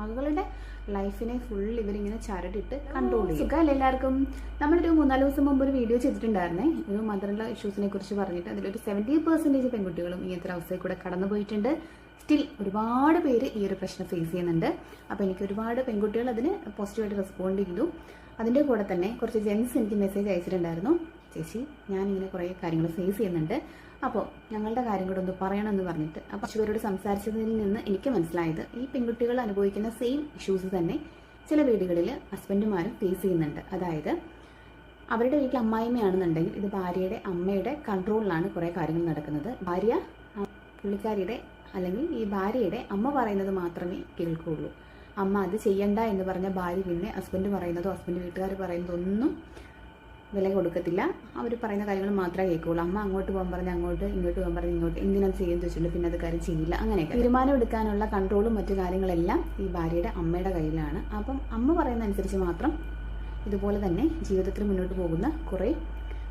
മകളുടെ ലൈഫിനെ ഫുൾ ഇവരിങ്ങനെ ചരടിട്ട് കൺട്രോൾ ചെയ്യും. സുഖമല്ലേ എല്ലാവർക്കും? നമ്മളൊരു മൂന്നാൽ ദിവസം മുമ്പ് ഒരു വീഡിയോ ചെയ്തിട്ടുണ്ടായിരുന്നേ. ഒരു മദറിന്റെ ഇഷ്യൂസിനെ കുറിച്ച് പറഞ്ഞിട്ട് അതിലൊരു സെവന്റി പെർസെന്റേജ് പെൺകുട്ടികളും ഇങ്ങനത്തെ അവസ്ഥയിൽ കൂടെ കടന്നു പോയിട്ടുണ്ട്. സ്റ്റിൽ ഒരുപാട് പേര് ഈ ഒരു പ്രശ്നം ഫേസ് ചെയ്യുന്നുണ്ട്. അപ്പോൾ എനിക്ക് ഒരുപാട് പെൺകുട്ടികൾ അതിന് പോസിറ്റീവായിട്ട് റെസ്പോണ്ട് ചെയ്തു. അതിന്റെ കൂടെ തന്നെ കുറച്ച് ജെൻസ് എനിക്ക് മെസ്സേജ് അയച്ചിട്ടുണ്ടായിരുന്നു. ചേച്ചി ഞാൻ ഇങ്ങനെ കുറേ കാര്യങ്ങൾ ഫേസ് ചെയ്യുന്നുണ്ട്. അപ്പോൾ ഞങ്ങളുടെ കാര്യം കൂടെ ഒന്ന് പറയണമെന്ന് പറഞ്ഞിട്ട് അപ്പോൾ പേരോട് സംസാരിച്ചതിൽ നിന്ന് എനിക്ക് മനസ്സിലായത് ഈ പെൺകുട്ടികൾ അനുഭവിക്കുന്ന സെയിം ഇഷ്യൂസ് തന്നെ ചില വീടുകളിൽ ഹസ്ബൻഡുമാരും ഫേസ് ചെയ്യുന്നുണ്ട്. അതായത് അവരുടെ വീട്ടിൽ അമ്മായിമ്മയാണെന്നുണ്ടെങ്കിൽ ഇത് ഭാര്യയുടെ അമ്മയുടെ കൺട്രോളിലാണ് കുറേ കാര്യങ്ങൾ നടക്കുന്നത്. ഭാര്യ പുള്ളിക്കാരിയുടെ അല്ലെങ്കിൽ ഈ ഭാര്യയുടെ അമ്മ പറയുന്നത് മാത്രമേ കേൾക്കുകയുള്ളൂ. അമ്മ അത് ചെയ്യണ്ട എന്ന് പറഞ്ഞ ഭാര്യ പിന്നെ ഹസ്ബൻഡ് പറയുന്നതോ ഹസ്ബൻഡ് വീട്ടുകാർ പറയുന്നതൊന്നും വില കൊടുക്കത്തില്ല. അവർ പറയുന്ന കാര്യങ്ങൾ മാത്രമേ കേൾക്കുകയുള്ളൂ അമ്മ അങ്ങോട്ട് പോകാൻ പറഞ്ഞ് അങ്ങോട്ട് ഇങ്ങോട്ട് പോകാൻ പറഞ്ഞ് ഇങ്ങോട്ട് എന്തിനാണ് ചെയ്യുമെന്ന് വെച്ചിട്ടുണ്ട് പിന്നെ അത് കാര്യം ചെയ്യില്ല. അങ്ങനെയൊക്കെ. തീരുമാനമെടുക്കാനുള്ള കൺട്രോളും മറ്റു കാര്യങ്ങളെല്ലാം ഈ ഭാര്യയുടെ അമ്മയുടെ കയ്യിലാണ്. അപ്പം അമ്മ പറയുന്ന അനുസരിച്ച് മാത്രം ഇതുപോലെ തന്നെ ജീവിതത്തിൽ മുന്നോട്ട് പോകുന്ന കുറേ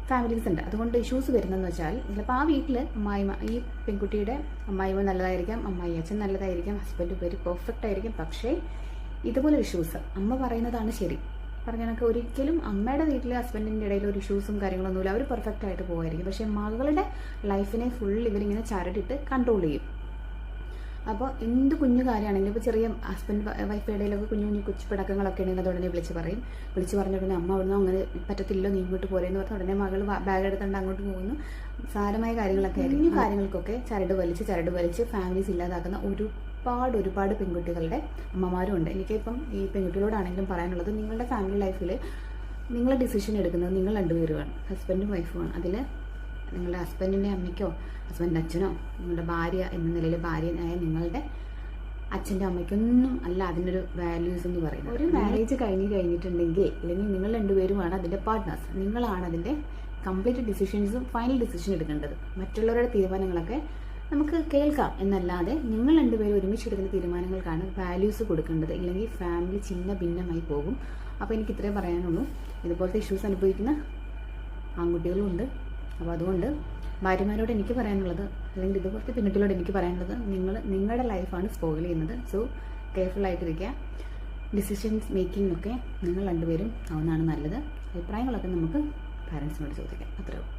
ഫാമിലീസ് ഉണ്ട്. അതുകൊണ്ട് ഇഷ്യൂസ് വരുന്നതെന്ന് വെച്ചാൽ ചിലപ്പോൾ ആ വീട്ടിൽ അമ്മായിമ ഈ പെൺകുട്ടിയുടെ അമ്മായിമ നല്ലതായിരിക്കാം അമ്മായി അച്ഛൻ നല്ലതായിരിക്കാം ഹസ്ബൻഡ് വെരി പെർഫെക്റ്റ് ആയിരിക്കും. പക്ഷേ ഇതുപോലെ ഇഷ്യൂസ് അമ്മ പറയുന്നതാണ് ശരി. പറഞ്ഞ കണക്ക് ഒരിക്കലും അമ്മയുടെ വീട്ടിലെ ഹസ്ബൻഡിന്റെ ഇടയിൽ ഒരു ഇഷ്യൂസും കാര്യങ്ങളൊന്നുമില്ല. അവർ പെർഫെക്റ്റ് ആയിട്ട് പോകുമായിരിക്കും പക്ഷേ മകളുടെ ലൈഫിനെ ഫുൾ ഇവരിങ്ങനെ ചരടിട്ട് കൺട്രോൾ ചെയ്യും. അപ്പോൾ എന്ത് കുഞ്ഞു കാര്യമാണെങ്കിലും ഇപ്പോൾ ചെറിയ ഹസ്ബൻഡ് വൈഫ് ഇടയിലൊക്കെ കുഞ്ഞു കുഞ്ഞു കൊച്ചു പിടക്കങ്ങളൊക്കെ ഉണ്ടെങ്കിൽ അത് ഉടനെ വിളിച്ച് പറയും. വിളിച്ച് പറഞ്ഞ ഉടനെ അമ്മ അവിടുന്ന് അങ്ങനെ പറ്റത്തില്ലോ നീ ഇങ്ങോട്ട് പോരെന്ന് പറഞ്ഞ ഉടനെ മകൾ ബാഗ് എടുത്തുകൊണ്ട് അങ്ങോട്ട് പോകുന്നു. സാരമായ കാര്യങ്ങളൊക്കെ ആയിരിക്കും. ഈ കാര്യങ്ങൾക്കൊക്കെ ചരട് വലിച്ച് ചരട് വലിച്ച് ഫാമിലീസ് ഇല്ലാതാക്കുന്ന ഒരുപാട് ഒരുപാട് പെൺകുട്ടികളുടെ അമ്മമാരും ഉണ്ട്. എനിക്കിപ്പം ഈ പെൺകുട്ടികളോടാണെങ്കിലും പറയാനുള്ളത് നിങ്ങളുടെ ഫാമിലി ലൈഫിൽ നിങ്ങൾ ഡിസിഷൻ എടുക്കുന്നത് നിങ്ങൾ രണ്ടുപേരുമാണ്. ഹസ്ബൻഡും വൈഫുമാണ് അതിൽ നിങ്ങളുടെ ഹസ്ബൻഡിന്റെ അമ്മയ്ക്കോ ഹസ്ബൻഡിന്റെ അച്ഛനോ നിങ്ങളുടെ ഭാര്യ എന്ന നിലയിൽ ഭാര്യനായ നിങ്ങളുടെ അച്ഛന്റെ അമ്മയ്ക്കൊന്നും അല്ല അതിനൊരു വാല്യൂസ് എന്ന് പറയുന്നത്. ഒരു മാരേജ് കഴിഞ്ഞ് കഴിഞ്ഞിട്ടുണ്ടെങ്കിൽ അല്ലെങ്കിൽ നിങ്ങൾ രണ്ടുപേരുമാണ് അതിന്റെ പാർട്ട്നേഴ്സ് നിങ്ങളാണ് അതിന്റെ കംപ്ലീറ്റ് ഡിസിഷൻസും ഫൈനൽ ഡിസിഷൻ എടുക്കേണ്ടത്. മറ്റുള്ളവരുടെ തീരുമാനങ്ങളൊക്കെ നമുക്ക് കേൾക്കാം. എന്നല്ലാതെ നിങ്ങൾ രണ്ടുപേരും ഒരുമിച്ച് എടുക്കുന്ന തീരുമാനങ്ങൾക്കാണ് വാല്യൂസ് കൊടുക്കേണ്ടത്. ഇല്ലെങ്കിൽ ഫാമിലി ചിന്ന ഭിന്നമായി പോകും. അപ്പോൾ എനിക്ക് ഇത്രയേ പറയാനുള്ളൂ. ഇതുപോലത്തെ ഇഷ്യൂസ് അനുഭവിക്കുന്ന ആൺകുട്ടികളും ഉണ്ട് അപ്പോൾ അതുകൊണ്ട് ഭാര്യമാരോട് എനിക്ക് പറയാനുള്ളത് അല്ലെങ്കിൽ ഇതുപോലത്തെ പെൺകുട്ടികളോട് എനിക്ക് പറയാനുള്ളത് നിങ്ങൾ നിങ്ങളുടെ ലൈഫാണ് സ്പോയിൽ ചെയ്യുന്നത്. സോ കെയർഫുൾ ആയിട്ടിരിക്കുക. ഡിസിഷൻസ് മേക്കിംഗ് ഒക്കെ നിങ്ങൾ രണ്ടുപേരും ആവുന്നതാണ് നല്ലത്. അഭിപ്രായങ്ങളൊക്കെ നമുക്ക് പാരൻസിനോട് ചോദിക്കാം. അത്രയും